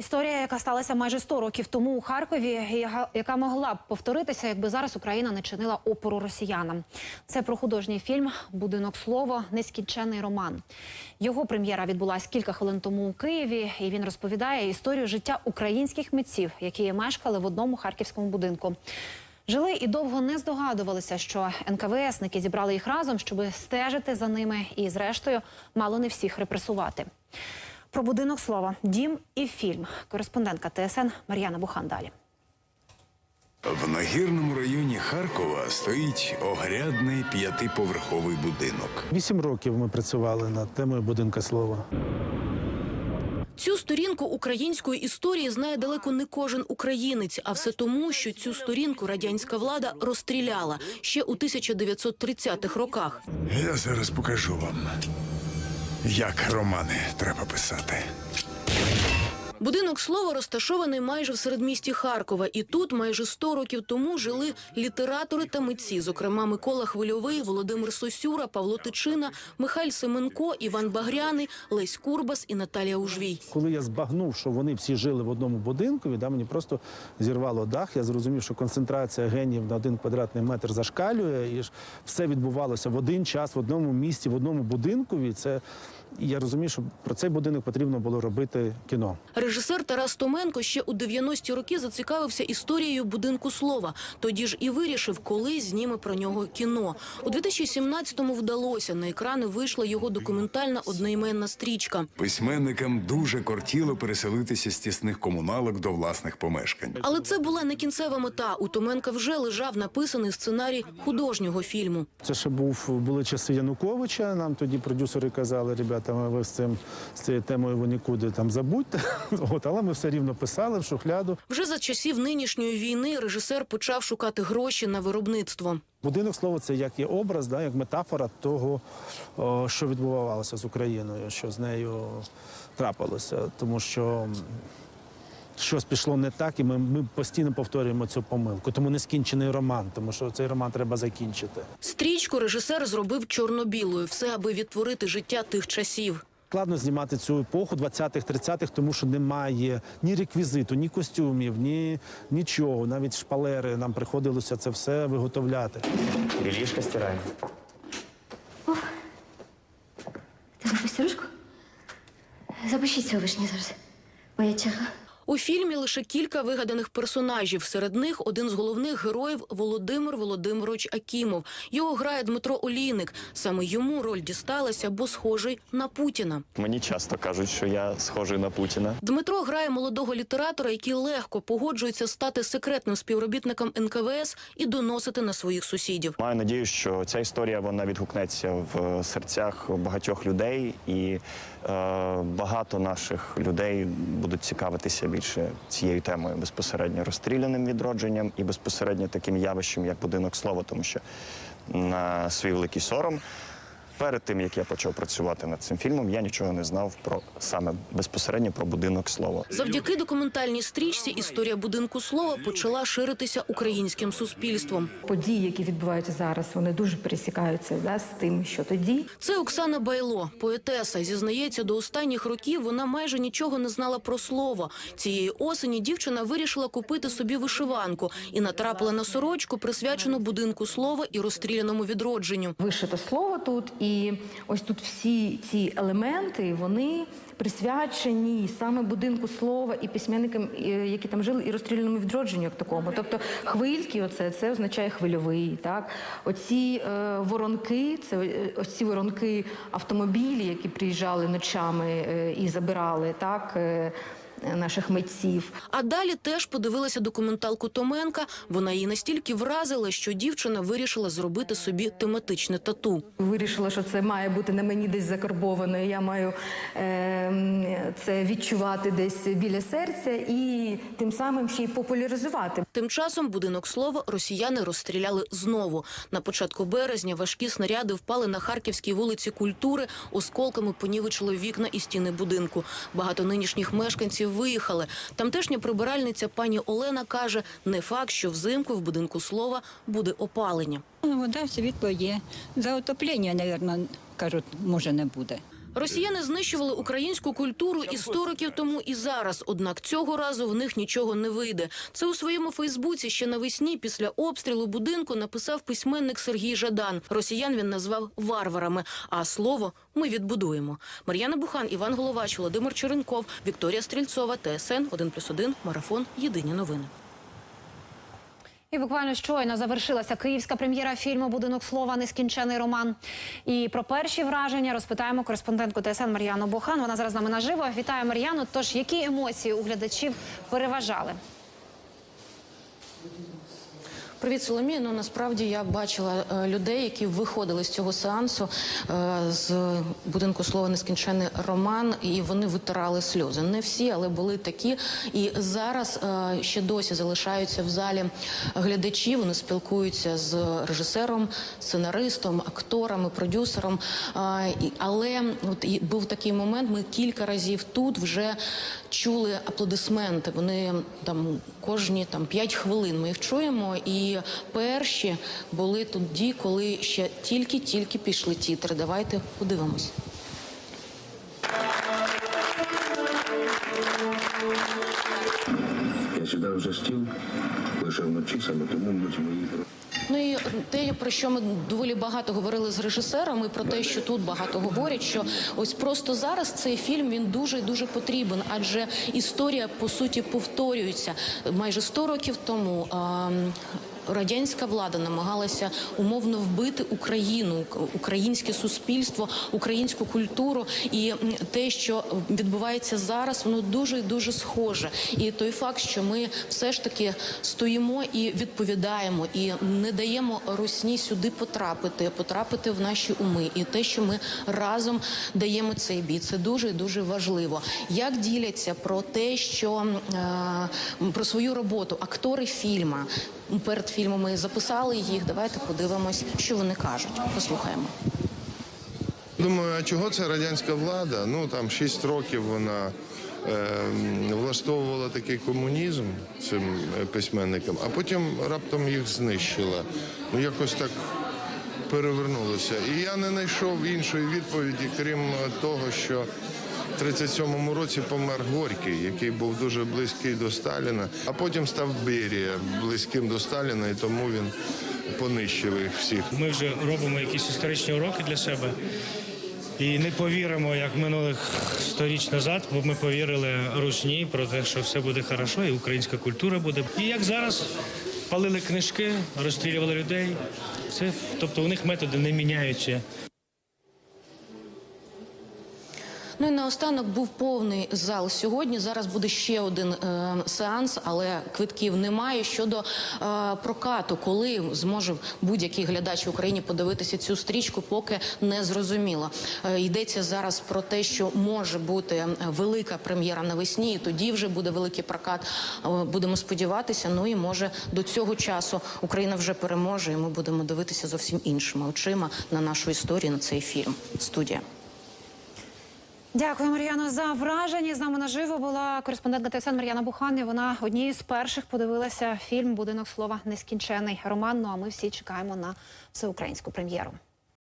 Історія, яка сталася майже 100 років тому у Харкові, яка могла б повторитися, якби зараз Україна не чинила опору росіянам. Це про художній фільм Будинок слова нескінчений роман. Його прем'єра відбулась кілька хвилин тому у Києві, і він розповідає історію життя українських митців, які мешкали в одному харківському будинку. Жили і довго не здогадувалися, що НКВСники зібрали їх разом, щоб стежити за ними і, зрештою, мало не всіх репресувати. Про будинок слова, дім і фільм. Кореспондентка ТСН Мар'яна Бухан далі. В нагірному районі Харкова стоїть огрядний п'ятиповерховий будинок. Вісім років ми працювали над темою будинка слова. Цю сторінку української історії знає далеко не кожен українець, а все тому, що цю сторінку радянська влада розстріляла ще у 1930-х роках. Я зараз покажу вам, як романи треба писати. Будинок слова розташований майже в середмісті Харкова, і тут майже 100 років тому жили літератори та митці, зокрема Микола Хвильовий, Володимир Сосюра, Павло Тичина, Михайль Семенко, Іван Багряний, Лесь Курбас і Наталія Ужвій. Коли я збагнув, що вони всі жили в одному будинку, да, мені просто зірвало дах. Я зрозумів, що концентрація генів на один квадратний метр зашкалює, і все відбувалося в один час, в одному місці, в одному будинкові. Це і я розумів, що про цей будинок потрібно було робити кіно. Режисер Тарас Томенко ще у 90-ті роки зацікавився історією будинку слова. Тоді ж і вирішив, коли зніме про нього кіно. У 2017-му вдалося. На екрани вийшла його документальна одноіменна стрічка. Письменникам дуже кортіло переселитися з тісних комуналок до власних помешкань. Але це була не кінцева мета. У Томенка вже лежав написаний сценарій художнього фільму. Це ще був були часи Януковича. Нам тоді продюсери казали, ребята, ви з цим з цією темою ви нікуди там забудьте. От, але ми все рівно писали в шухляду. Вже за часів нинішньої війни режисер почав шукати гроші на виробництво. Будинок слово це як є образ, да, як метафора того, що відбувалося з Україною, що з нею трапилося. Тому що щось пішло не так, і ми, ми постійно повторюємо цю помилку. Тому не скінчений роман, тому що цей роман треба закінчити. Стрічку режисер зробив чорно-білою, все аби відтворити життя тих часів. Складно знімати цю епоху 20-х, 30-х, тому що немає ні реквізиту, ні костюмів, ні нічого. Навіть шпалери нам приходилося це все виготовляти. Бельишко стираем. Ти запусти ручку? Запишіть цього вишні зараз. Моя черга. У фільмі лише кілька вигаданих персонажів. Серед них один з головних героїв Володимир Володимирович Акімов. Його грає Дмитро Олійник. Саме йому роль дісталася, бо схожий на Путіна. Мені часто кажуть, що я схожий на Путіна. Дмитро грає молодого літератора, який легко погоджується стати секретним співробітником НКВС і доносити на своїх сусідів. Маю надію, що ця історія вона відгукнеться в серцях багатьох людей, і багато наших людей будуть цікавитися більше цією темою безпосередньо розстріляним відродженням і безпосередньо таким явищем, як будинок слова, тому що на свій великий сором. Перед тим як я почав працювати над цим фільмом, я нічого не знав про саме безпосередньо про будинок слова. Завдяки документальній стрічці історія будинку слова почала ширитися українським суспільством. події, які відбуваються зараз, вони дуже пересікаються да, з тим, що тоді. Це Оксана Байло, поетеса. Зізнається, до останніх років вона майже нічого не знала про слово. Цієї осені дівчина вирішила купити собі вишиванку і натрапила на сорочку, присвячену будинку слова і розстріляному відродженню. Вишите слово тут, і ось тут всі ці елементи вони присвячені саме будинку слова і письменникам, які там жили, і розстріляному відродженню як такому. Тобто хвильки, оце це означає хвильовий. Так, оці е, воронки, це е, ось ці воронки автомобілі, які приїжджали ночами е, і забирали так. е, Наших митців, А далі теж подивилася документалку Томенка. Вона її настільки вразила, що дівчина вирішила зробити собі тематичне тату. Вирішила, що це має бути на мені десь закарбовано. Я маю е, це відчувати десь біля серця і тим самим ще й популяризувати. Тим часом будинок слова росіяни розстріляли знову. На початку березня важкі снаряди впали на харківській вулиці культури, осколками понівечили вікна і стіни будинку. Багато нинішніх мешканців виїхали. Тамтешня прибиральниця пані Олена каже: не факт, що взимку в будинку слова буде опалення. Ну, Вода, світло є. За отоплення, мабуть, кажуть, може не буде. Росіяни знищували українську культуру і 100 років тому, і зараз. Однак цього разу в них нічого не вийде. Це у своєму Фейсбуці ще навесні після обстрілу будинку написав письменник Сергій Жадан. Росіян він назвав варварами. А слово ми відбудуємо. Мар'яна Бухан, Іван Головач, Володимир Черенков, Вікторія Стрільцова, ТСН 1+,1, Марафон. Єдині новини. І буквально щойно завершилася київська прем'єра фільму Будинок слова Нескінчений роман. І про перші враження розпитаємо кореспондентку ТСН Мар'яну Бохан. Вона зараз з нами наживо. Вітаю Мар'яну. Тож які емоції у глядачів переважали? Привіт, Соломія. Ну насправді я бачила е, людей, які виходили з цього сеансу е, з будинку слова нескінчений роман, і вони витирали сльози. Не всі, але були такі. І зараз е, ще досі залишаються в залі глядачі. Вони спілкуються з режисером, сценаристом, акторами, продюсером. Але от був такий момент. Ми кілька разів тут вже чули аплодисменти. Вони там кожні там 5 хвилин. Ми їх чуємо. І перші були тоді, коли ще тільки-тільки пішли тітри. Давайте подивимось. Я сюди вже стіл, лише вночі, саме тому муть мої Ну і те, про що ми доволі багато говорили з режисером, і про те, що тут багато говорять, що ось просто зараз цей фільм він дуже і дуже потрібен, адже історія по суті повторюється майже 100 років тому. А, Радянська влада намагалася умовно вбити Україну, українське суспільство, українську культуру, і те, що відбувається зараз, воно дуже і дуже схоже. І той факт, що ми все ж таки стоїмо і відповідаємо, і не даємо русні сюди потрапити, потрапити в наші уми, і те, що ми разом даємо цей бій, це дуже і дуже важливо. Як діляться про те, що е, про свою роботу актори фільма перед фільмом ми записали їх. Давайте подивимось, що вони кажуть. Послухаємо. Думаю, а чого це радянська влада? Ну там 6 років вона е, влаштовувала такий комунізм цим е, письменникам, а потім раптом їх знищила. Ну якось так перевернулося. І я не знайшов іншої відповіді, крім того, що 37-му році помер Горький, який був дуже близький до Сталіна, а потім став Берія близьким до Сталіна, і тому він понищив їх всіх. Ми вже робимо якісь історичні уроки для себе. І не повіримо, як минулих сторіч назад, бо ми повірили русні про те, що все буде хорошо, і українська культура буде. І як зараз палили книжки, розстрілювали людей. Це тобто у них методи не міняються. Ну і наостанок був повний зал сьогодні. Зараз буде ще один е, сеанс, але квитків немає. Щодо е, прокату, коли зможе будь-який глядач в Україні подивитися цю стрічку, поки не зрозуміло. Е, йдеться зараз про те, що може бути велика прем'єра навесні, і тоді вже буде великий прокат. Е, будемо сподіватися. Ну і може до цього часу Україна вже переможе, і ми будемо дивитися зовсім іншими очима на нашу історію, на цей фільм. Студія. Дякую, Мар'яно, за враження. З нами наживо була кореспондентка ТСН Мар'яна Бухан. І Вона однією з перших подивилася фільм Будинок слова Нескінчений роман. Ну а ми всі чекаємо на всеукраїнську прем'єру.